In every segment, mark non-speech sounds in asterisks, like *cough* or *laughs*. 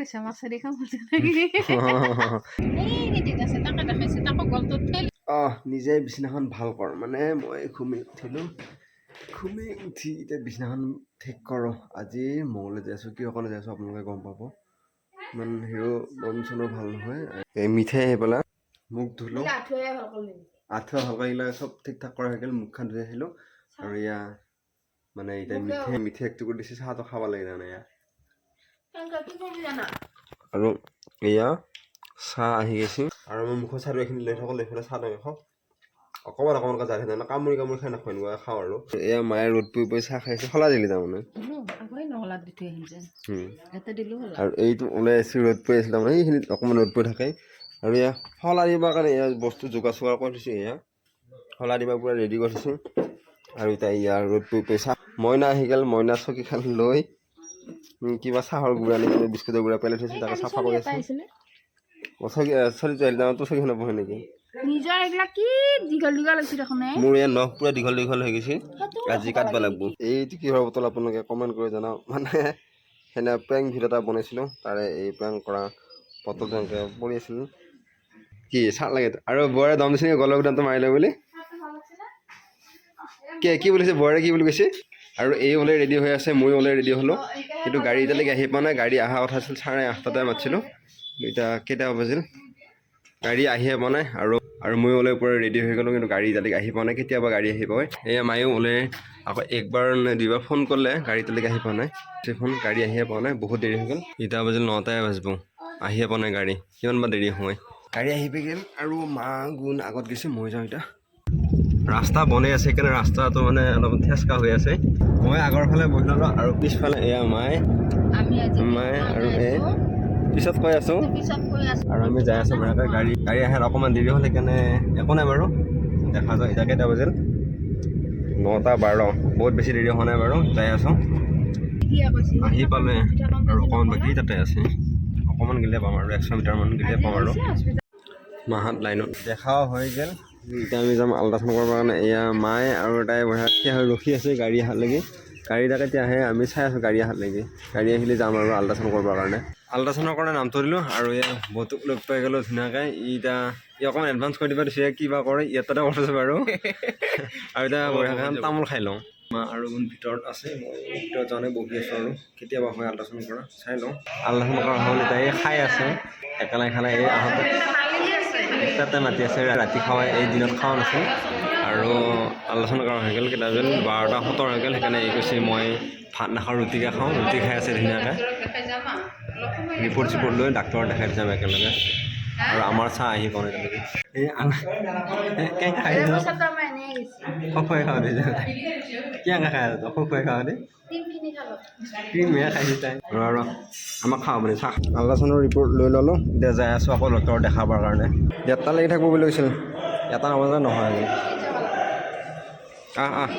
গৈছে মাছেদি খাম এই আছে তাকে দেখাইছে তাকো গলটোত ঠেলি অঁ নিজে বিছনাখন ভাল কৰ মানে মই ঘুমি উঠিলোঁ ঘুমি উঠি এতিয়া বিছনাখন ঠিক কৰোঁ আজি মঙলৈ যাই আছোঁ কিয় কাৰণে যাই আছোঁ আপোনালোকে গম পাব ইমান হিৰো মন চনো ভাল নহয় এই মিঠাই আহি পেলাই মুখ ধুলোঁ। আঁঠুৱা চব ঠিক ঠাক কৰা হৈ গ'ল মুখখন ধুই আহিলোঁ। আৰু মানে এতিয়া মিঠাই মিঠাই এক টুকুৰ দিছে চাহটো খাব লাগে তাৰমানে এয়া। আৰু এয়া চাহ আহি গৈছে। আৰু মই মুখৰ চাহটো এইখিনি লৈ থাকোঁ, লৈ পেলাই চাহ লৈ খাওঁ। অকণমান অকণমানকৈ যাই থাকে কামুৰি কামুৰি খাই নাখাওঁ, এনেকুৱা খাওঁ আৰু। এয়া মায়ে ৰ'দ পৰি পৰি চাহ খাইছে সলাই দিলি তাৰমানে। আৰু এইটো ওলাই আহিছে ৰ'দ পৰি আছিল তাৰমানে এইখিনিত অকণমান ৰ'দ পৰি থাকে। আৰু এয়া শলা দিবৰ কাৰণে এয়া বস্তু যোগাৰ চোগাৰ কৰি থৈছোঁ এয়া। শলা দিবা পূৰা ৰেডি কৰি থৈছোঁ। আৰু এতিয়া ইয়াৰ ৰ'দ পৰি পৰি চাহ। মইনা আহি গ'ল, মইনা চকীখন লৈ কিবা চাহৰ গুড়া নে বিস্কুটৰ গুড়া পেলাই থৈছোঁ তাকে চাফা কৰি আছোঁ। অ, চকী চলিটো আহিলে তোৰ চকীখনত বহে নেকি? নিজৰ এইবিলাক কি দীঘল দীঘল হৈছে দেখোন মোৰ ইয়াত নখ পূৰা দীঘল দীঘল হৈ গৈছে। আজি কাটিব লাগিব এইটো কিহৰ বটল আপোনালোকে কমেণ্ট কৰি জনাওক। মানে সেনে প্ৰেংক ভিডিঅ' এটা বনাইছিলোঁ তাৰে এই প্ৰেংক কৰা বটল তেনেকৈ পৰি আছিল। কি চাহ লাগে আৰু বৌৰে দম দিছে নেকি গলৰ দামটো মাৰিলে বুলি? কি কি বুলিছে বৌৰে কি বুলি কৈছে? আৰু এই ওলাই ৰেডি হৈ আছে ময়ো ওলাই ৰেডি হ'লোঁ। কিন্তু গাড়ী এতিয়ালৈকে আহি পোৱা নাই গাড়ী অহা কথা আছিল চাৰে আঠটাতে মাতিছিলোঁ। এতিয়া কেইটা বাজিল। গাড়ী আহিয়ে পোৱা নাই আৰু আৰু ময়ো ওলাই পূৰা ৰেডি হৈ গ'লোঁ কিন্তু গাড়ী এতিয়ালৈকে আহি পোৱা নাই কেতিয়াবা গাড়ী আহি পায়। এয়া মায়েও ওলাই আকৌ একবাৰ দুইবাৰ ফোন কৰিলে গাড়ী এতিয়ালৈকে আহি পোৱা নাই। ফোন গাড়ী আহিয়ে পোৱা নাই বহুত দেৰি হৈ গ'ল। এতিয়া বাজিল নটাই বাজিব। আহিয়ে পোৱা নাই গাড়ী কিমান বা দেৰি সময় গাড়ী আহি গ'ল আৰু মা গুণ আগত গৈছে মই যাওঁ এতিয়া। ৰাস্তা বনাই আছে সেইকাৰণে ৰাস্তাটো মানে অলপ থেচকা হৈ আছে। মই আগৰ ফালে বহি ল'লোঁ আৰু পিছফালে এয়া মায়ে মায়ে আৰু এই পিছত কৈ আছোঁ। আৰু আমি যাই আছোঁ বঢ়িয়াকৈ গাড়ী গাড়ী আহে অকণমান দেৰি হ'ল সেইকাৰণে একো নাই বাৰু। দেখা যায় এতিয়া কেইটা বাজিল? নটা বাৰ বহুত বেছি দেৰি হোৱা নাই বাৰু যাই আছোঁ। আহি পালে আৰু অকণমান বাকী তাতে আছে। অকণমান গ'লে পাম আৰু একশ মিটাৰমান গ'লে পাম আৰু। মাহঁত লাইনত। দেখাও হৈ গ'ল। এতিয়া আমি যাম আল্ট্ৰাচাউণ্ড কৰিবৰ কাৰণে। এয়া মায়ে আৰু তাই বঢ়িয়া থিয় হৈ ৰখি আছে গাড়ী অহালৈকে গাড়ী তাকে এতিয়া আহে আমি চাই আছোঁ গাড়ী অহালৈকে গাড়ী আহিলে যাম আৰু আল্ট্ৰাচাউণ্ড কৰিবৰ কাৰণে। আল্ট্ৰাচাউণ্ডৰ কাৰণে নামটো দিলোঁ আৰু এয়া বহুতোক লগ পাই গ'লোঁ ধুনীয়াকৈ। ই এতিয়া ই অকণমান এডভান্স কৰি দিব দিছে কিবা কৰে ইয়াতে কৰিছোঁ বাৰু আৰু। এতিয়া বঢ়িয়াকৈ তামোল খাই লওঁ। মা আৰু ভিতৰত আছে মই ভিতৰত যাওঁতে বহি আছোঁ আৰু। কেতিয়াবা হয় আল্ট্ৰাচাউণ্ড কৰা চাই লওঁ। আল্ট্ৰাচাউণ্ড কৰা হ'ল এতিয়া এই খাই আছে। একেলাই খালে এই আহোঁতে। তাতে মাতি আছে, ৰাতি খাৱাই এই দিনত খাৱা নাছিল আৰু আলোচনা কৰা হৈ গ'ল কেইটা বাৰটা, সোতৰ হৈ গ'ল, সেইকাৰণে এই কৈছে, মই ভাত নাখাওঁ ৰুটিকে খাওঁ, ৰুটি খাই আছে ধুনীয়াকৈ। ৰিপৰ্ট চিপৰ্ট লৈ ডাক্তৰক দেখাই যাম একেলগে। আৰু আমাৰ চাহ আহি পাওঁ এই খুৱাই খাওঁ দে কেনেকৈ খাই আছ খুৱাই খাওঁ দে ক্ৰীমহে খাইছে তাই ৰ ৰ আমাক খাওঁ মানে চাহ আল্ট্ৰাচাউণ্ডৰ ৰিপৰ্ট লৈ ল'লোঁ এতিয়া যাই আছোঁ আকৌ ডক্টৰক দেখাবৰ কাৰণে এটা লাগি থাকিব বুলি কৈছিল এটা নহয় আজি আহ আহ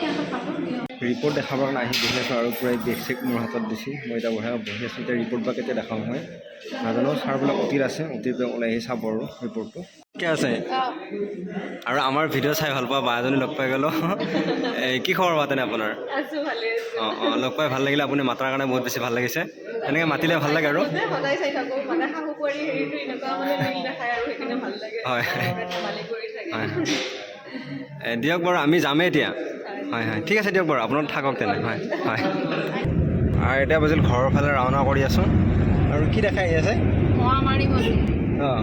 ৰিপৰ্ট দেখাবৰ কাৰণে আহি বহি আছোঁ আৰু পূৰা বেগ চেক মোৰ হাতত দিছে। মই এতিয়া বঢ়িয়া বহি আছোঁ। এতিয়া ৰিপৰ্ট বা কেতিয়া দেখাওঁ হয় নাজানো। ছাৰবিলাক অতিত আছে। অতিৰ পৰা ওলাই আহি চাব আৰু ৰিপৰ্টটো ঠিকে আছে। আৰু আমাৰ ভিডিঅ' চাই ভাল পোৱা বা এজনী লগ পাই গ'লোঁ। এই কি খবৰ বা তেনে আপোনাৰ? অঁ অঁ লগ পাই ভাল লাগিলে। আপুনি মাতাৰ কাৰণে বহুত বেছি ভাল লাগিছে। এনেকৈ মাতিলে ভাল লাগে আৰু। হয়। হয়। দিয়ক বাৰু আমি যামেই এতিয়া। হয় হয় ঠিক আছে দিয়ক বাৰু আপোনালোক থাকক তেনে হয় হয় আৰু এতিয়া বাজিল ঘৰৰ ফালে ৰাওনা কৰি আছোঁ আৰু কি দেখাই আহি আছে অঁ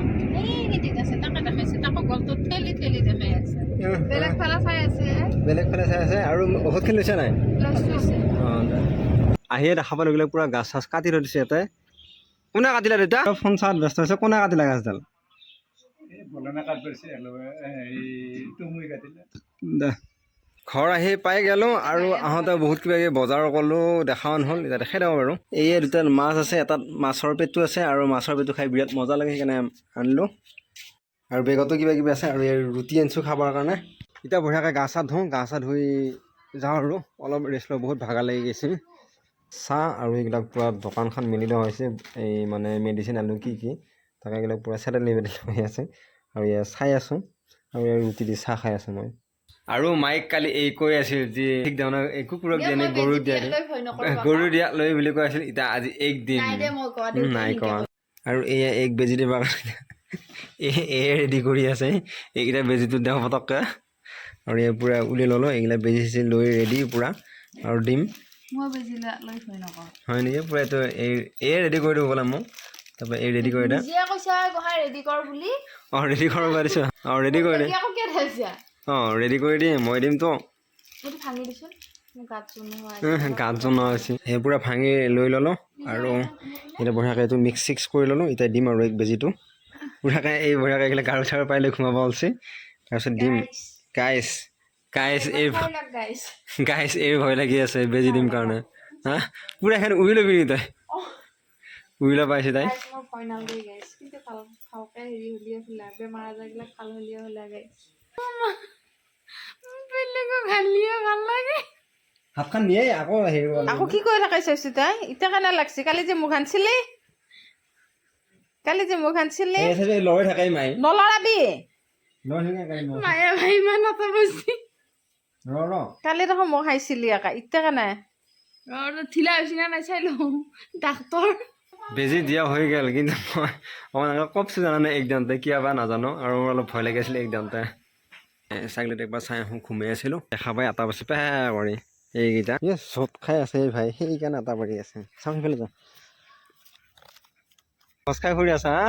বেলেগ ফালে চাই আৰু ঔষধখিনি লৈছে নাই অঁ আহিয়ে দেখা পালোঁ বোলে পূৰা গাছ চাছ কাটি থৈ দিছে ইয়াতে কোনে কাটিলে দেউতা ফোন চাত ব্যস্ত হৈছে কোনে কাটিলে গাছডাল দে ঘৰ আহি পাই গ'লোঁ আৰু আহোঁতে বহুত কিবা কিবি বজাৰ কৰিলোঁ দেখাও নহ'ল এতিয়া দেখাই দিব বাৰু। এই দুটা মাছ আছে এটাত মাছৰ পেটটো আছে আৰু মাছৰ পেটটো খাই বিৰাট মজা লাগে সেইকাৰণে আনিলোঁ। আৰু বেগতো কিবা কিবি আছে আৰু এই ৰুটি আনিছোঁ খাবৰ কাৰণে। এতিয়া বঢ়িয়াকৈ গা চা ধুওঁ গা চা ধুই যাওঁ আৰু অলপ ৰেষ্ট লওঁ বহুত ভাগা লাগি গৈছে। চাহ আৰু এইবিলাক পূৰা দোকানখন মেলি লোৱা হৈছে এই মানে মেডিচিন আনো কি কি তাকে এইবিলাক পূৰা চেটেল মেটেল হৈ আছে। আৰু এয়া চাই আছোঁ আৰু ইয়াৰ ৰুটি দি চাহ খাই আছোঁ মই। আৰু মাইক কালি এই কৈ আছিল যে ঠিক এই কুকুৰক দিয়ে নে গৰুক দিয়া গৰু দিয়া লৈ বুলি কৈ আছিল এতিয়া আজি এক দিন। নাই কোৱা আৰু এয়া এক বেজি দিব এয়ে ৰেডি কৰি আছে। এইকেইটা বেজীটো দেওঁ পটককৈ আৰু এই পূৰা উলিয়াই ল'লোঁ এইগিলা বেজি চেজি লৈ ৰেডি পূৰা। আৰু দিম। হয় নেকি? পূৰা এইটো এই এয়ে ৰেডি কৰি দিব বোলে মোক। তাৰপৰা এই ৰেডি কৰি দে। অঁ ৰেডি কৰিব পাৰিছোঁ অঁ ৰেডি কৰি দে। অঁ ৰেডি কৰি দিম মই দিছোন মোৰ গাত হয় জনা হৈছে সেই পূৰা ভাঙি লৈ ল'লোঁ আৰু এতিয়া বঢ়িয়াকৈ এইটো মিক্স চিক্স কৰি ল'লোঁ এতিয়া দিম আৰু এক বেজিটো বঢ়িয়াকৈ এই বঢ়িয়াকৈ এইগিলা গাৰু চাৰু পাৰিলে সোমাব ওলছে তাৰপিছত দিম গাইছ গাইছ এই গাইছ এই ভয় লাগি আছে বেজি দিম কাৰণে হা পূৰা এখন উৰি ল'বি নি তই পাইছে তাই বেমাৰ আজাৰবিলাক ভালো হ'লিয়ে হ'লে গাইছ হাতখন নিয়ে আকৌ হেৰি আকৌ কি কৰি থাকে চাইছো তাই? এতিয়া কেনে লাগছে কালি যে মুখ আনছিলি? কালি যে মুখ আনছিলি? লৰাই থাকে মাই নলৰাবি? লৰাই থাকে মায়ে। ভাই ইমান এটা বুজি ৰ ৰ। কালি দেখোন মোক খাইছিলি আকা এতিয়া কেনে ঠিলা হৈছে না নাই চাই লওঁ। ডাক্তৰ। বেজি দিয়া হৈ গ'ল কিন্তু মই অকণমান কপছোঁ জানানে একদমতে কিয় বা নাজানো আৰু মোৰ অলপ ভয় লাগিছিলে একদমতে ছাগলীত একবাৰ চাই আহোঁ ঘুমাই আছিলোঁ। দেখা পাই এটা পাছে পেহ কৰি এইকেইটা। এই চট খাই আছে এই ভাই সেইকাৰণে এটা পাৰি আছে। চাওঁ সেইফালে যাওঁ। খোজ খাই ফুৰি আছা হা?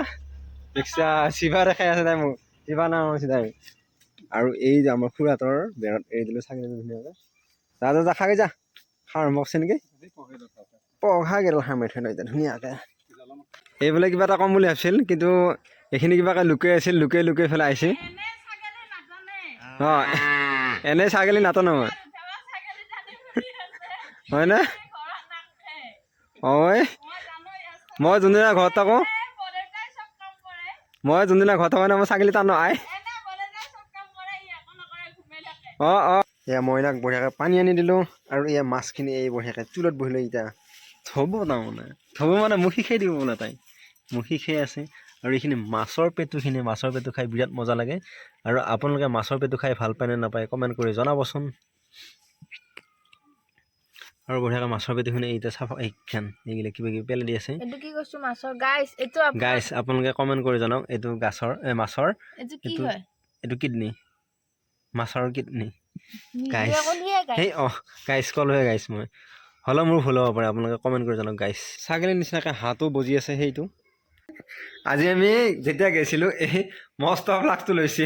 দেখিছা চিভা দেখাই আছে তাই মোক। চিভা নাম হৈছে তাই। আৰু এই যে আমাৰ খুৰাহঁতৰ বেৰত এৰি দিলোঁ ছাগলীটো ধুনীয়াকৈ। যা যা যা খাগে যা। খাৰ মকছে নেকি? পঘা গেল হাৰ মাৰি থৈ এতিয়া ধুনীয়াকৈ। এইবোলে কিবা এটা ক'ম বুলি ভাবিছিল কিন্তু এইখিনি কিবাকৈ লুকাই আছিল লুকাই লুকাই পেলাই আহিছে। অঁ এনেই ছাগলী নাটানো মই। হয়নে? অঁ মই যোনদিনা ঘৰত থাকোঁ মই যোনদিনা ঘৰত থাকোঁ মই ছাগলী টানো আই। অঁ অঁ। এয়া মইনাক বঢ়িয়াকৈ পানী আনি দিলোঁ আৰু এয়া মাছখিনি এই বঢ়িয়াকৈ চুলত বহিলৈ এতিয়া থ'ব তাৰমানে থ'ব মানে মুখি খাই দিব বোলে তাই। মুখি খাই আছে। আৰু এইখিনি মাছৰ পেটুখিনি মাছৰ পেটু খাই বিৰাট মজা লাগে। আৰু আপোনালোকে মাছৰ পেটু খাই ভাল পায় নে নাপায় কমেণ্ট কৰি জনাবচোন। আৰু বঢ়িয়াকৈ মাছৰ পেটুখিনি এতিয়া চাফা এইখান এইগিলা কিবা কিবি পেলাই দি আছে। এইটো কি কৈছো মাছৰ গাইছ এইটো আপ- গাইছ আপোনালোকে কমেণ্ট কৰি জনাওক এইটো গাছৰ মাছৰ এইটো কি এইটো- হয়? এইটো কিডনী মাছৰ কিডনী। গাইছ। সেই অঁ গাইছ কলোহে গাইছ মই। হ'লেও মোৰ ভুল হ'ব পাৰে আপোনালোকে কমেণ্ট কৰি জনাওক গাইছ। ছাগলীৰ নিচিনাকৈ হাতো বজি আছে সেইটো। আজি আমি যেতিয়া গৈছিলোঁ, এই মস্ত ফ্লাক্সটো লৈছে।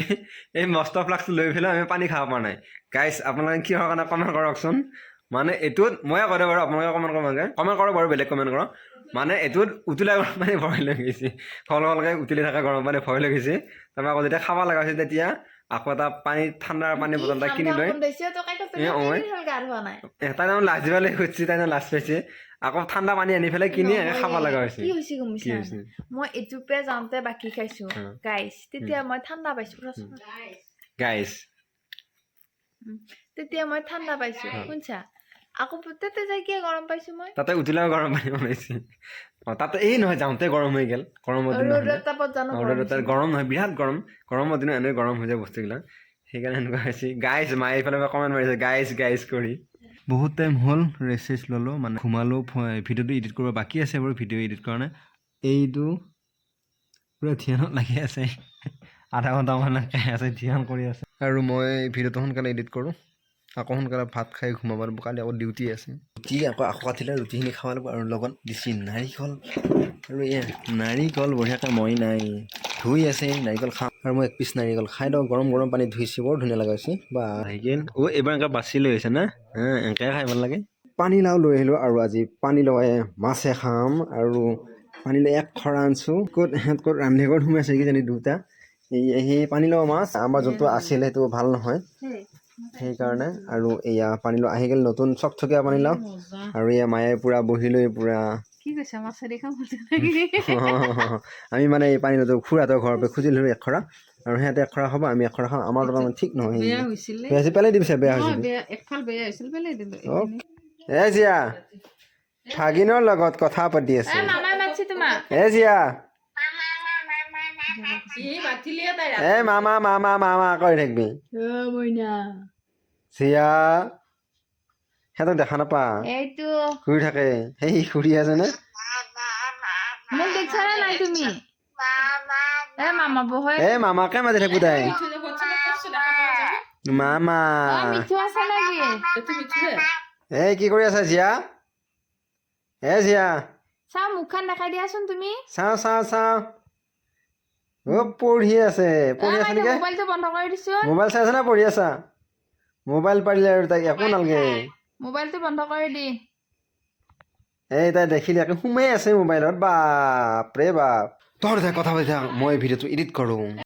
এই মস্ত ফ্লাক্সটো লৈ পেলাই আমি পানী খাব পৰা নাই। গাইছ আপোনালোকে কিহৰ কাৰণে কমেণ্ট কৰকচোন? মানে এইটোত ময়ে কৰে বাৰু আপোনালোকে কমেণ্ট কৰক কমেণ্ট কৰক বাৰু, বেলেগ কমেণ্ট কৰক। মানে এইটোত উতলাই গৰম পানী ভয় গৈছে। ফল ফলকৈ উতলি থকা গৰম পানী ভয় লাগিছে তাৰপৰা আকৌ যেতিয়া খাব লগা হৈছে তেতিয়া আকৌ এটা পানী ঠাণ্ডাৰ পানী বটল এটা কিনি লৈ। তই তাৰমানে লাজ দিবলৈ খুজিছে তাই লাজ পাইছে। আকৌ ঠাণ্ডা পানী আনি পেলাই কিনি খাব লগা হৈছে। কি হৈছে গম পাইছা? মই এটুপে যাওঁতে বাকী খাইছো। গাইছ তেতিয়া মই ঠাণ্ডা পাইছো গাইছ তেতিয়া মই ঠাণ্ডা পাইছো শুনছা? আকৌ তাতে যাই কিয় গৰম পাইছো মই? তাতে উঠিলেও গৰম পানী বনাইছে। তাতে এই নহয় যাওঁতে গৰম হৈ গ'ল। গৰমৰ দিন ৰ'দৰ নহ'লে। তাপত জানো অঁ, গৰম তাত গৰম নহয় বিৰাট গৰম। গৰমৰ দিনত এনেই গৰম হৈ যায় বস্তুবিলাক। সেইকাৰণে এনেকুৱা হৈছে। গাইছ মায়ে এইফালে পৰা কমেণ্ট মাৰিছে গাইছ গাইছ কৰি। বহুত টাইম হ'ল ৰেষ্ট চেষ্ট ল'লোঁ মানে ঘুমালোঁ ভিডিঅ'টো এডিট কৰিব বাকী আছে বাৰু ভিডিঅ' এডিট কাৰণে। এইটো পূৰা ধ্যানত লাগি আছে। আধা ঘণ্টামান খাই আছে ধ্যান কৰি আছে। আৰু মই ভিডিঅ'টো সোনকালে এডিট কৰোঁ। আকৌ সোনকালে ভাত খাই ঘুমাব লাগিব কালি আকৌ ডিউটি আছে। ৰুটি আকৌ আখো কাঠিলে ৰুটিখিনি খাব লাগিব আৰু লগত দিছি নাৰিকল। আৰু এয়া নাৰিকল বঢ়িয়াকৈ মই নাই ধুই আছে নাৰিকল খাওঁ আৰু মই এক পিচ নাৰিকল খাই দিওঁ গৰম গৰম পানীত ধুইছোঁ বৰ ধুনীয়া লগা হৈছে। বা সেইকেন অ' এইবাৰ এনেকৈ বাছি লৈ হৈছে না? এনেকৈ খাই ভাল লাগে। পানীলাও লৈ আহিলোঁ আৰু আজি পানীলাওৱে মাছে খাম আৰু পানীলাও এক খৰা আনছোঁ। ক'ত সিহঁত ক'ত ৰান্ধি ঘৰত সোমাইছে কিজানি দুটা। এই সেই পানীলাও মাছ আমাৰ যোনটো আছিলে সেইটো ভাল নহয়। সেইকাৰণে আৰু এয়া পানীলাও আহি গ'ল নতুন চকচকীয়া পানীলাও মজা। আৰু এয়া মায়ে পূৰা বহি লৈ পূৰা *laughs* আমি মানে এই পানীলাওটো খুৰাহঁতৰ ঘৰৰ পৰা খুজিলোঁ এখৰা। আৰু সিহঁতে এখৰা খাব আমি এখৰা খাওঁ আমাৰ তাৰমানে ঠিক নহয়। বেয়া হৈছিলে। পেলাই দিছে বেয়া হৈছিল। এ জিয়া ভাগিনৰ লগত কথা পাতি আছে। এ জিয়া। এ মামা মামা মামা কৰি থাকিবি। মইনা। চিয়া সিহঁতক দেখা নাপা। ঘূৰি থাকে। সেই ঘূৰি আছে নে মোক দেখিছানে নাই তুমি? এ মামা বহৈ এ মামাকে মাতি থাকো তাই। মামা। অ, মিঠু আছে নেকি? এই কি কৰি আছা জিয়া এ জিয়া চাও মুখখন দেখাই দিয়াচোন তুমি। চাওঁ চাওঁ চাওঁ। পঢ়ি আছে পঢ়ি আছে নেকি? মোবাইলটো বন্ধ কৰি দিছো। মোবাইল চাই আছা নে পঢ়ি আছা? মোবাইল পাৰিলে আৰু তাইক একো নালাগে। মোবাইলটো বন্ধ কৰি দি। এই তাই দেখিলে একে সোমাই আছে মোবাইলত বাপ ৰে বাপ। তহঁতে কথা পাতি থাক মই ভিডিঅ'টো এডিট কৰোঁ।